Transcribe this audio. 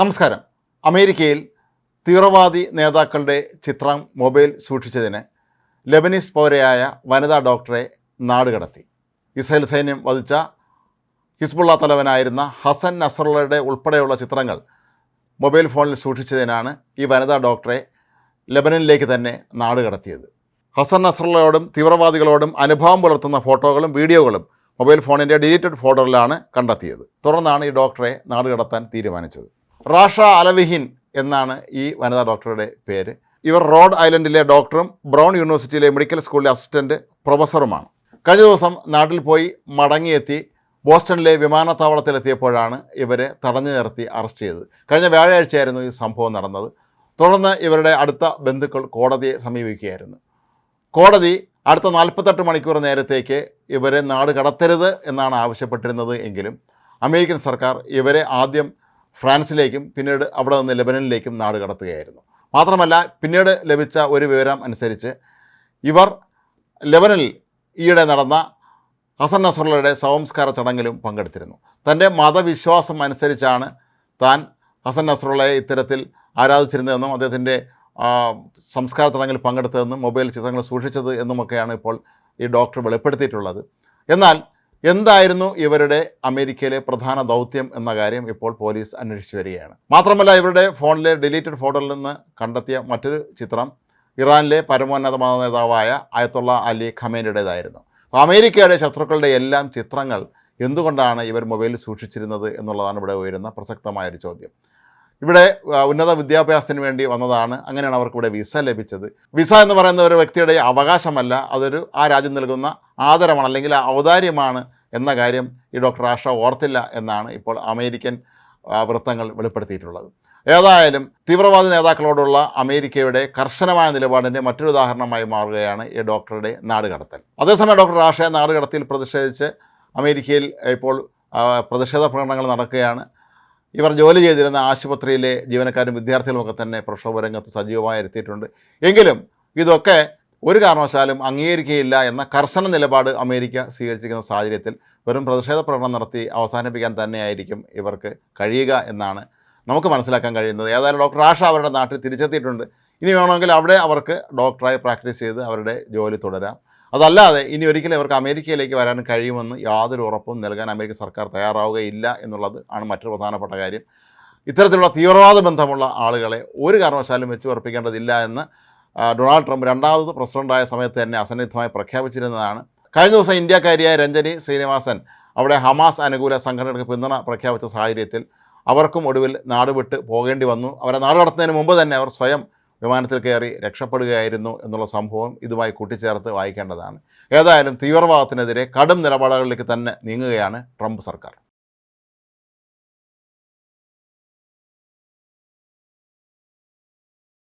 നമസ്കാരം. അമേരിക്കയിൽ തീവ്രവാദി നേതാക്കളുടെ ചിത്രം മൊബൈൽ സൂക്ഷിച്ചതിന് ലെബനീസ് പൗരയായ വനിതാ ഡോക്ടറെ നാടുകടത്തി ഇസ്രായേൽ സൈന്യം വധിച്ച ഹിസ്ബുള്ള തലവനായിരുന്ന ഹസൻ നസറുള്ളയുടെ ഉൾപ്പെടെയുള്ള ചിത്രങ്ങൾ മൊബൈൽ ഫോണിൽ സൂക്ഷിച്ചതിനാണ് ഈ വനിതാ ഡോക്ടറെ ലെബനനിലേക്ക് തന്നെ നാടുകടത്തിയത് ഹസൻ നസറുള്ളയോടും തീവ്രവാദികളോടും അനുഭവം പുലർത്തുന്ന ഫോട്ടോകളും വീഡിയോകളും മൊബൈൽ ഫോണിന്റെ ഡിലീറ്റഡ് ഫോൾഡറിലാണ് കണ്ടെത്തിയത്. തുടർന്നാണ് ഈ ഡോക്ടറെ നാടുകടത്താൻ തീരുമാനിച്ചത്. റാഷ അലവിഹിൻ എന്നാണ് ഈ വനിതാ ഡോക്ടറുടെ പേര്. ഇവർ റോഡ് ഐലൻഡിലെ ഡോക്ടറും ബ്രൗൺ യൂണിവേഴ്സിറ്റിയിലെ മെഡിക്കൽ സ്കൂളിലെ അസിസ്റ്റന്റ് പ്രൊഫസറുമാണ്. കഴിഞ്ഞ ദിവസം നാട്ടിൽ പോയി മടങ്ങിയെത്തി ബോസ്റ്റണിലെ വിമാനത്താവളത്തിലെത്തിയപ്പോഴാണ് ഇവരെ തടഞ്ഞു നിർത്തി അറസ്റ്റ് ചെയ്തത്. കഴിഞ്ഞ വ്യാഴാഴ്ചയായിരുന്നു ഈ സംഭവം നടന്നത്. തുടർന്ന് ഇവരുടെ അടുത്ത ബന്ധുക്കൾ കോടതിയെ സമീപിക്കുകയായിരുന്നു. കോടതി അടുത്ത നാൽപ്പത്തെട്ട് മണിക്കൂർ നേരത്തേക്ക് ഇവരെ നാട് കടത്തരുത് എന്നാണ് ആവശ്യപ്പെട്ടിരുന്നത് എങ്കിലും അമേരിക്കൻ സർക്കാർ ഇവരെ ആദ്യം ഫ്രാൻസിലേക്കും പിന്നീട് അവിടെ നിന്ന് ലെബനനിലേക്കും നാട് കടത്തുകയായിരുന്നു. മാത്രമല്ല പിന്നീട് ലഭിച്ച ഒരു വിവരം അനുസരിച്ച് ഇവർ ലെബനനിൽ ഈയിടെ നടന്ന ഹസൻ നസറുള്ളയുടെ സംസ്കാര ചടങ്ങിലും പങ്കെടുത്തിരുന്നു. തന്റെ മതവിശ്വാസം അനുസരിച്ചാണ് താൻ ഹസൻ നസറുള്ളയെ ഇത്തരത്തിൽ ആരാധിച്ചിരുന്നതെന്നും അദ്ദേഹത്തിന്റെ സംസ്കാര ചടങ്ങിൽ പങ്കെടുത്തതെന്നും മൊബൈൽ ചിത്രങ്ങൾ സൂക്ഷിച്ചത് എന്നുമൊക്കെയാണ് ഇപ്പോൾ ഈ ഡോക്ടർ വെളിപ്പെടുത്തിയിട്ടുള്ളത്. എന്നാൽ എന്തായിരുന്നു ഇവരുടെ അമേരിക്കയിലെ പ്രധാന ദൗത്യം എന്ന കാര്യം ഇപ്പോൾ പോലീസ് അന്വേഷിച്ചു വരികയാണ്. മാത്രമല്ല ഇവരുടെ ഫോണിലെ ഡിലീറ്റഡ് ഫോട്ടോയിൽ നിന്ന് കണ്ടെത്തിയ മറ്റൊരു ചിത്രം ഇറാനിലെ പരമോന്നത മത നേതാവായ അയത്തുള്ള അലി ഖമേനിയുടേതായിരുന്നു. അപ്പോൾ അമേരിക്കയുടെ ശത്രുക്കളുടെ എല്ലാം ചിത്രങ്ങൾ എന്തുകൊണ്ടാണ് ഇവർ മൊബൈലിൽ സൂക്ഷിച്ചിരുന്നത് എന്നുള്ളതാണ് ഇവിടെ ഉയരുന്ന പ്രസക്തമായൊരു ചോദ്യം. ഇവിടെ ഉന്നത വിദ്യാഭ്യാസത്തിന് വേണ്ടി വന്നതാണ്. അങ്ങനെയാണ് അവർക്ക് ഇവിടെ വിസ ലഭിച്ചത്. വിസ എന്ന് പറയുന്ന ഒരു വ്യക്തിയുടെ അവകാശമല്ല. അതൊരു ആ രാജ്യം നൽകുന്ന ആദരമാണ് അല്ലെങ്കിൽ ഔദാര്യമാണ് എന്ന കാര്യം ഈ ഡോക്ടർ ആഷ ഓർത്തില്ല എന്നാണ് ഇപ്പോൾ അമേരിക്കൻ വൃത്തങ്ങൾ വെളിപ്പെടുത്തിയിട്ടുള്ളത്. ഏതായാലും തീവ്രവാദി നേതാക്കളോടുള്ള അമേരിക്കയുടെ കർശനമായ നിലപാടിന്റെ മറ്റൊരു ഉദാഹരണമായി മാറുകയാണ് ഈ ഡോക്ടറുടെ നാടുകടത്തൽ. അതേസമയം ഡോക്ടർ ആഷയെ നാടുകടത്തിൽ പ്രതിഷേധിച്ച് അമേരിക്കയിൽ ഇപ്പോൾ പ്രതിഷേധ പ്രകടനങ്ങൾ നടക്കുകയാണ്. ഇവർ ജോലി ചെയ്തിരുന്ന ആശുപത്രിയിലെ ജീവനക്കാരും വിദ്യാർത്ഥികളുമൊക്കെ തന്നെ പ്രക്ഷോഭരംഗത്ത് സജീവമായി എത്തിയിട്ടുണ്ട്. എങ്കിലും ഇതൊക്കെ ഒരു കാരണവശാലും അംഗീകരിക്കുകയില്ല എന്ന കർശന നിലപാട് അമേരിക്ക സ്വീകരിച്ചിരിക്കുന്ന സാഹചര്യത്തിൽ വെറും പ്രതിഷേധ പ്രകടനം നടത്തി അവസാനിപ്പിക്കാൻ തന്നെയായിരിക്കും ഇവർക്ക് കഴിയുക എന്നാണ് നമുക്ക് മനസ്സിലാക്കാൻ കഴിയുന്നത്. ഏതായാലും ഡോക്ടർ ആഷ അവരുടെ നാട്ടിൽ തിരിച്ചെത്തിയിട്ടുണ്ട്. ഇനി വേണമെങ്കിൽ അവിടെ അവർക്ക് ഡോക്ടറായി പ്രാക്ടീസ് ചെയ്ത് അവരുടെ ജോലി തുടരാം. അതല്ലാതെ ഇനി ഒരിക്കലും അവർക്ക് അമേരിക്കയിലേക്ക് വരാൻ കഴിയുമെന്ന് യാതൊരു ഉറപ്പും നൽകാൻ അമേരിക്ക സർക്കാർ തയ്യാറാവുകയില്ല എന്നുള്ളത് ആണ് മറ്റൊരു പ്രധാനപ്പെട്ട കാര്യം. ഇത്തരത്തിലുള്ള തീവ്രവാദ ബന്ധമുള്ള ആളുകളെ ഒരു കാരണവശാലും വെച്ച് ഉറപ്പിക്കേണ്ടതില്ല എന്ന് ഡൊണാൾഡ് ട്രംപ് രണ്ടാമത് പ്രസിഡന്റായ സമയത്ത് തന്നെ അസന്നിഗ്ധമായി പ്രഖ്യാപിച്ചിരുന്നതാണ്. കഴിഞ്ഞ ദിവസം ഇന്ത്യക്കാരിയായ രഞ്ജനി ശ്രീനിവാസൻ അവിടെ ഹമാസ് അനുകൂല സംഘടനകൾക്ക് പിന്തുണ പ്രഖ്യാപിച്ച സാഹചര്യത്തിൽ അവർക്കും ഒടുവിൽ നാട് വിട്ട് പോകേണ്ടി വന്നു. അവരെ നാട് കടത്തുന്നതിന് മുമ്പ് തന്നെ അവർ സ്വയം വിമാനത്തിൽ കയറി രക്ഷപ്പെടുകയായിരുന്നു എന്നുള്ള സംഭവം ഇതുമായി കൂട്ടിച്ചേർത്ത് വായിക്കേണ്ടതാണ്. ഏതായാലും തീവ്രവാദത്തിനെതിരെ കടും നിലപാടുകളിലേക്ക് തന്നെ നീങ്ങുകയാണ് ട്രംപ് സർക്കാർ.